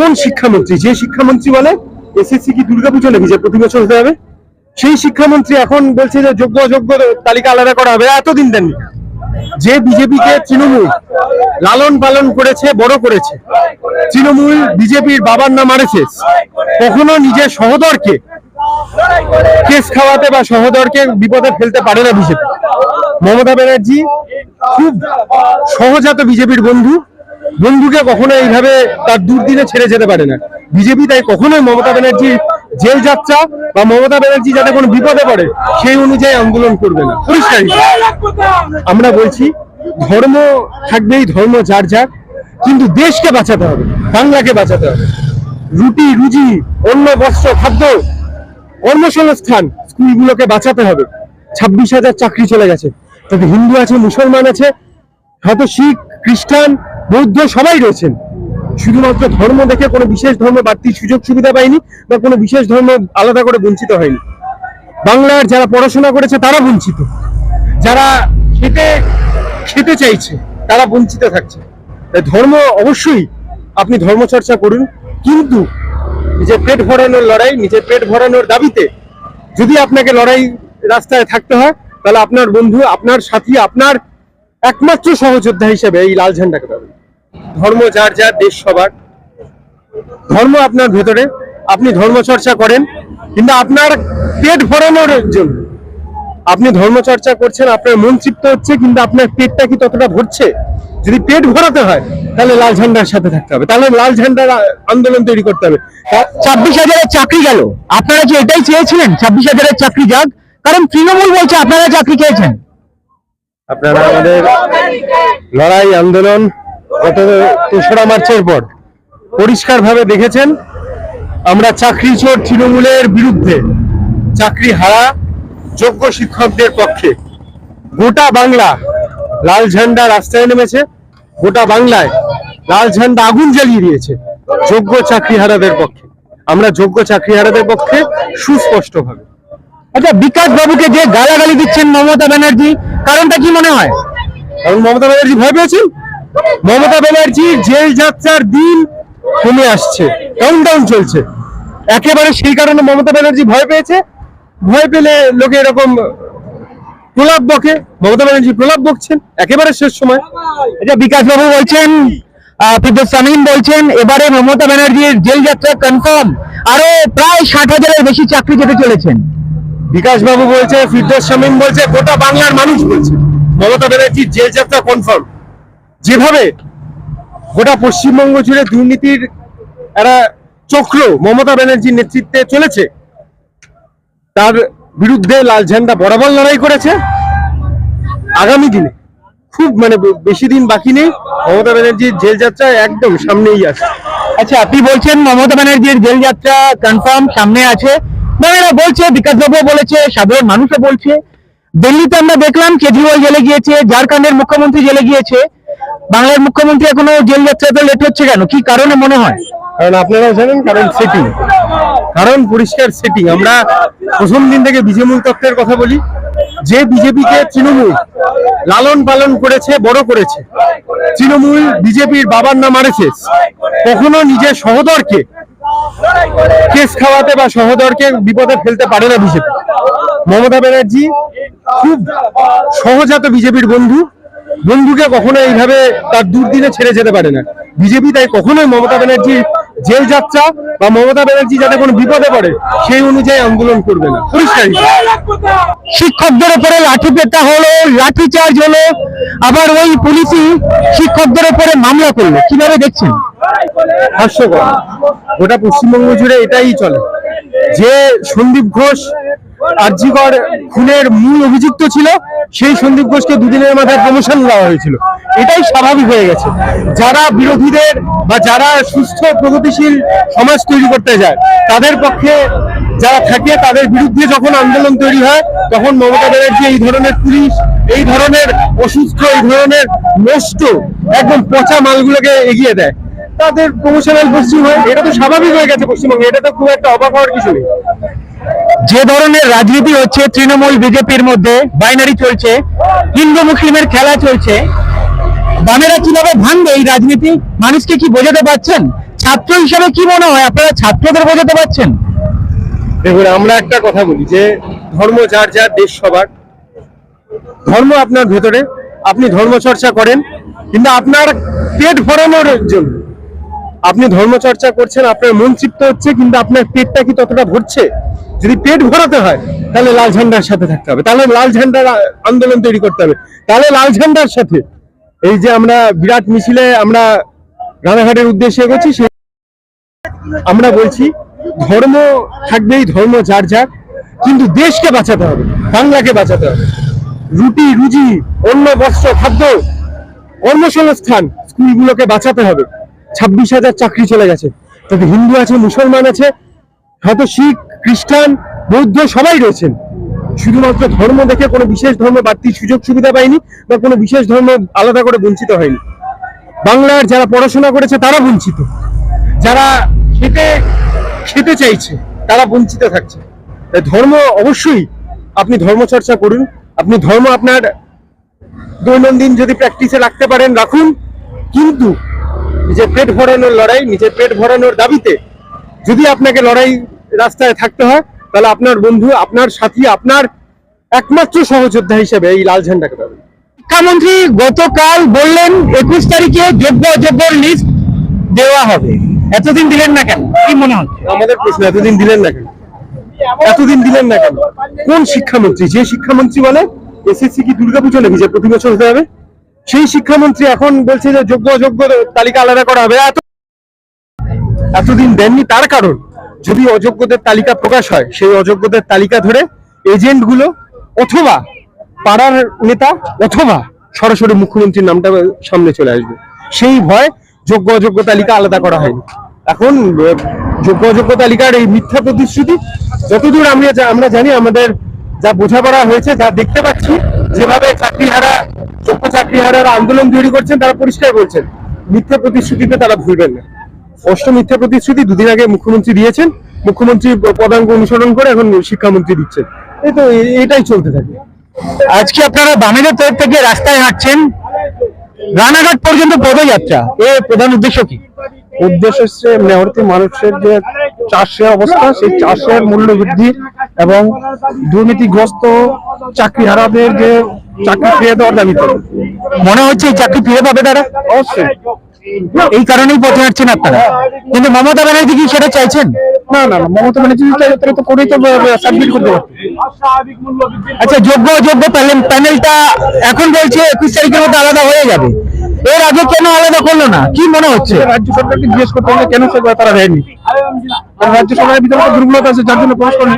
কোন শিক্ষামন্ত্রী? যে শিক্ষামন্ত্রী বলে এসএসসি কি দুর্গাপুজো নাকি যে প্রতি বছর হতে হবে? সেই শিক্ষামন্ত্রী এখন বলছে যে যোগ্য অযোগ্য তালিকা আলাদা করা হবে। এতদিন দেননি যে বিজেপিকে তৃণমূল লালন পালন করেছে, বড় করেছে, তৃণমূল বিজেপির বাবার নাম আরেছে কখনো নিজের সহদরকে কেস খাওয়াতে বা সহদরকে বিপদে ফেলতে পারে না বিজেপি। মমতা ব্যানার্জি খুব সহজাত বিজেপির বন্ধু। বন্ধুকে কখনো এইভাবে তার দুর্দিনে ছেড়ে যেতে পারে না। বিজেপি তাই কখনোই মমতা ব্যানার্জি জেল যাত্রা বা মমতা ব্যানার্জি যাতে কোনো বিপদে পড়ে, সেই অনুযায়ী আন্দোলন করবে না। পরিষ্কার আমরা বলছি, ধর্ম থাকবেই, ধর্ম যার যার, কিন্তু দেশকে বাঁচাতে হবে, বাংলাকে বাঁচাতে হবে। রুটি, রুজি অন্য বস্ত্র, খাদ্য, কর্মসংস্থান, স্কুলগুলোকে বাঁচাতে হবে। ছাব্বিশ হাজার চাকরি চলে গেছে। তাতে হিন্দু আছে, মুসলমান আছে, হয়তো শিখ, খ্রিস্টান বৌদ্ধ সবাই রয়েছেন। শুধুমাত্র ধর্ম দেখে কোনো বিশেষ ধর্ম বাড়তি সুযোগ সুবিধা পায়নি বা কোনো বিশেষ ধর্ম আলাদা করে বঞ্চিত হয়নি। বাংলার যারা পড়াশোনা করেছে, তারা বঞ্চিত। যারা খেতে খেতে চাইছে, তারা বঞ্চিত থাকছে। ধর্ম অবশ্যই আপনি ধর্ম চর্চা করুন। কিন্তু নিজের পেট ভরানোর লড়াই, নিজের পেট ভরানোর দাবিতে যদি আপনাকে লড়াই রাস্তায় থাকতে হয়, তাহলে আপনার বন্ধু, আপনার সাথী, আপনার একমাত্র সহযোদ্ধা হিসেবে এই লাল ঝান্ডাকে পাবেন ধর্ম যার যার, দেশ সবার। ধর্ম আপনার ভেতরে, আপনি ধর্ম চর্চা করেন, কিন্তু আপনার পেট ভরানোর জন্য। আপনি ধর্ম চর্চা করছেন, আপনার মন তৃপ্ত হচ্ছে, কিন্তু আপনার পেটটা কি ততটা ভরছে? যদি পেট ভরাতে হয়, তাহলে লাল ঝান্ডার সাথে থাকতে হবে। তাহলে লাল ঝান্ডার আন্দোলন তৈরি করতে হবে। ছাব্বিশ হাজারের চাকরি গেল। আপনারা কি এটাই চেয়েছিলেন, ছাব্বিশ হাজারের চাকরি যাক, কারণ তৃণমূল বলছে আপনারা চাকরি চেয়েছেন। আপনারা আমাদের লড়াই, আন্দোলন গত তেসরা মার্চের পর পরিষ্কারভাবে দেখেছেন আমরা চাকরি চোর তৃণমূলের বিরুদ্ধে চাকরি হারা যোগ্য শিক্ষকদের পক্ষে গোটা বাংলা লাল ঝান্ডা রাস্তায় নেমেছে গোটা বাংলায় লাল ঝান্ডা আগুন জ্বালিয়ে দিয়েছে যোগ্য চাকরি হারাদের পক্ষে। আমরা যোগ্য চাকরি হারাদের পক্ষে সুস্পষ্টভাবে। আচ্ছা বিকাশ বাবুকে যে গালাগালি দিচ্ছেন মমতা ব্যানার্জি কারণটা কি মনে হয়? কারণ মমতা ব্যানার্জি ভয় পেয়েছেন? মমতা ব্যানার্জির জেল যাত্রার দিন কমে আসছে কাউন্টডাউন চলছে। একেবারে সেই কারণে মমতা ব্যানার্জি ভয় পেয়েছে। ভয় পেলে লোকে এরকম প্রলাপ বকে। মমতা ব্যানার্জি প্রলাপ বকছেন, একেবারে শেষ সময়। আচ্ছা বিকাশ বাবু বলছেন শামীম বলছেন, এবারে মমতা ব্যানার্জির জেল যাত্রা কনফার্ম আরও প্রায় ষাট হাজারের বেশি চাকরি যেতে চলেছেন। বিকাশ বাবু বলছে ফিরদৌস শামীম বলছে, গোটা বাংলার মানুষ বলছে। মমতা ব্যানার্জির জেল যাত্রা কনফার্ম যেভাবে গোটা পশ্চিমবঙ্গ জুড়ে দুর্নীতির একটা চক্র মমতা ব্যানার্জির নেতৃত্বে চলেছে, তার বিরুদ্ধে লাল ঝান্ডা বরাবর লড়াই করেছে। আগামী দিনে খুব মানে বেশি দিন বাকি নেই, মমতা ব্যানার্জির জেল যাত্রা একদম সামনেই আছে আচ্ছা আপনি বলছেন মমতা ব্যানার্জির জেল যাত্রা কনফার্ম সামনে আছে। নানারা বলছে, বিকাশ বাবু বলেছে, সাধারণ মানুষও বলছে। দিল্লিতে আমরা দেখলাম কেজরিওয়াল জেলে গিয়েছে, ঝাড়খণ্ডের মুখ্যমন্ত্রী জেলে গিয়েছে। বাংলার মুখ্যমন্ত্রী এখনও জেল যাত্রাতে লেট হচ্ছে কেন? কি কারণে মনে হয়? কারণ আপনারাও জানেন, কারণ সেটিং কারণ পরিষ্কার সেটিং আমরা প্রথম দিন থেকে বিজেমূল তত্ত্বের কথা বলি। যে বিজেপিকে তৃণমূল লালন পালন করেছে, বড় করেছে, তৃণমূল বিজেপির বাবার নাম আরেছে কখনো নিজের সহদরকে কেস খাওয়াতে বা সহদরকে বিপদে ফেলতে পারে না বিজেপি। মমতা ব্যানার্জি খুব সহজাত বিজেপির বন্ধু। বন্ধুকে কখনো এইভাবে তার দুর্দিনে ছেড়ে যেতে পারে না। বিজেপি তাই কখনোই মমতা ব্যানার্জির জেল যাত্রা বা মমতা ব্যানার্জি যাতে কোনো বিপদে পড়ে, সেই অনুযায়ী আন্দোলন করবে না। পরিষ্কার শিক্ষকদের উপরে লাঠি পেটা হলো, লাঠি চার্জ হলো, আবার ওই পুলিশই শিক্ষকদের উপরে মামলা করল। কীভাবে দেখছেন? হাস্যকর। গোটা পশ্চিমবঙ্গ জুড়ে এটাই চলে। যে সন্দীপ ঘোষ আর্যিকর খুনের মূল অভিযুক্ত ছিল সেই সন্দীপ ঘোষকে দুদিনের মাথায় প্রমোশন দেওয়া হয়েছিল। এটাই স্বাভাবিক হয়ে গেছে। যারা বিরোধীদের বা যারা সুস্থ, প্রগতিশীল সমাজ তৈরি করতে যায়, তাদের পক্ষে যারা থাকে, তাদের বিরুদ্ধে যখন আন্দোলন তৈরি হয়, তখন মমতা ব্যানার্জি এই ধরনের পুলিশ, এই ধরনের অসুস্থ, এই ধরনের নষ্ট একদম পচা মালগুলোকে এগিয়ে দেয়। তাদের প্রমোশনাল পশ্চিম হয় এটা তো স্বাভাবিক হয়ে গেছে পশ্চিমবঙ্গে, এটা তো খুব একটা অবাক হওয়ার কিছু নেই। যে ধরনের রাজনীতি হচ্ছে, তৃণমূল, বিজেপির মধ্যে বাইনারি চলছে হিন্দু মুসলিমের খেলা চলছে, বামেরা কীভাবে ভাঙবে এই রাজনীতি? মানুষকে কি বোঝাতে পারছেন? ছাত্র হিসাবে কি মনে হয়? আপনারা ছাত্রদের বোঝাতে পারছেন? দেখুন, আমরা একটা কথা বলি যে, ধর্ম যার যার, দেশ সবার। ধর্ম আপনার ভেতরে, আপনি ধর্ম চর্চা করেন, কিন্তু আপনার পেট ভরানোর জন্য। আপনি ধর্ম চর্চা করছেন, আপনার মন তৃপ্ত হচ্ছে, কিন্তু আপনার পেটটা কি ততটা ভরছে? যদি পেট ভরাতে হয়, তাহলে লাল ঝান্ডার সাথে থাকতে হবে। তাহলে লাল ঝান্ডার আন্দোলন তৈরি করতে হবে। তাহলে লাল ঝান্ডার সাথে এই যে আমরা বিরাট মিছিলে আমরা রানাঘাটের উদ্দেশ্যে এগোচ্ছি, সে আমরা বলছি, ধর্ম থাকবেই, ধর্ম যার যার, কিন্তু দেশকে বাঁচাতে হবে, বাংলাকে বাঁচাতে হবে। রুটি, রুজি অন্য বস্ত্র, খাদ্য, কর্মসংস্থান, স্কুলগুলোকে বাঁচাতে হবে। ছাব্বিশ হাজার চাকরি চলে গেছে। তাতে হিন্দু আছে, মুসলমান আছে, হয়তো শিখ খ্রিস্টান, বৌদ্ধ সবাই রয়েছেন। শুধুমাত্র ধর্ম দেখে কোনো বিশেষ ধর্ম বাড়তি সুযোগ সুবিধা পায়নি বা কোনো বিশেষ ধর্ম আলাদা করে বঞ্চিত হয়নি। বাংলার যারা পড়াশোনা করেছে, তারা বঞ্চিত। যারা খেতে খেতে চাইছে, তারা বঞ্চিত থাকছে। তাই ধর্ম অবশ্যই আপনি ধর্ম চর্চা করুন। আপনি ধর্ম আপনার দৈনন্দিন যদি প্র্যাকটিসে রাখতে পারেন, রাখুন। কিন্তু নিজের পেট ভরানোর লড়াই, নিজের পেট ভরানোর দাবিতে যদি আপনাকে লড়াই রাস্তায় থাকতে হয় তাহলে আপনার বন্ধু আপনার সাথী আপনার একমাত্র সহযোদ্ধা হিসেবে এই লাল ঝান্ডাকে পাবেন। শিক্ষামন্ত্রী গতকাল বললেন একুশ তারিখে যোগ্য অযোগ্যর লিস্ট দেওয়া হবে। এতদিন দিলেন না কেন? কি মনে হচ্ছে? আমাদের প্রশ্ন এতদিন দিলেন না কেন? এতদিন দিলেন না কেন? কোন শিক্ষামন্ত্রী? যে শিক্ষামন্ত্রী বলে এসএসসি কি দুর্গাপুজো নাকি যে প্রতি বছর হতে হবে? সেই শিক্ষামন্ত্রী এখন বলছে যে যোগ্য অযোগ্য তালিকা আলাদা করা হবে। এত এতদিন দেননি তার কারণ? যদি অযোগ্যদের তালিকা প্রকাশ হয়, সেই অযোগ্যদের তালিকা ধরে এজেন্টগুলো অথবা পাড়ার নেতা অথবা সরাসরি মুখ্যমন্ত্রীর নামটা সামনে চলে আসবে। সেই ভয় যোগ্য অযোগ্য তালিকা আলাদা করা হয়নি। এখন যোগ্য অযোগ্য তালিকার এই মিথ্যা প্রতিশ্রুতি, যতদূর আমরা আমরা জানি, আমাদের যা বোঝাপড়া হয়েছে, যা দেখতে পাচ্ছি, যেভাবে চাকরিহারা, যোগ্য চাকরিহারারা আন্দোলন তৈরি করছেন, তারা পরিষ্কার বলছেন, মিথ্যা প্রতিশ্রুতিতে তারা ভুলবেন না। স্পষ্ট মিথ্যা প্রতিশ্রুতি দুদিন আগে মুখ্যমন্ত্রী দিয়েছেন। মুখ্যমন্ত্রী পদাঙ্ক অনুসরণ করে এখন শিক্ষামন্ত্রী দিচ্ছেন। এই তো এটাই চলতে থাকে। আজকে আপনারা বামেদের তরফ থেকে রাস্তায় হাঁটছেন। রানাঘাট পর্যন্ত পদযাত্রা। এর প্রধান উদ্দেশ্য কি? উদ্দেশ্য হচ্ছে মেয়রতি মানুষের যে চাষের অবস্থা সেই চাষের মূল্য বৃদ্ধি এবং দুর্নীতিগ্রস্ত চাকরিহারাদের যে চাকরি ফিরে দেওয়ার দাবিতে মনে হচ্ছে এই চাকরি ফিরে পাবে তারা? অবশ্যই। এই কারণেই পথে হাঁটছেন আপনারা। কিন্তু মমতা ব্যানার্জি কি সেটা চাইছেন? না না মমতা ব্যানার্জি তারা তো করেই তো সাবমিট করতে পারতো আচ্ছা যোগ্য যোগ্য প্যানেল- প্যানেলটা এখন বলছে একুশ তারিখের মধ্যে আলাদা হয়ে যাবে। এর আগে কেন আলাদা করল না? কি মনে হচ্ছে? রাজ্য সরকারকে জিজ্ঞেস করতে হবে কেন সে তারা দেয়নি। রাজ্য সরকারের ভিতরে দুর্বলতা আছে যার জন্য প্রবেশ করেনি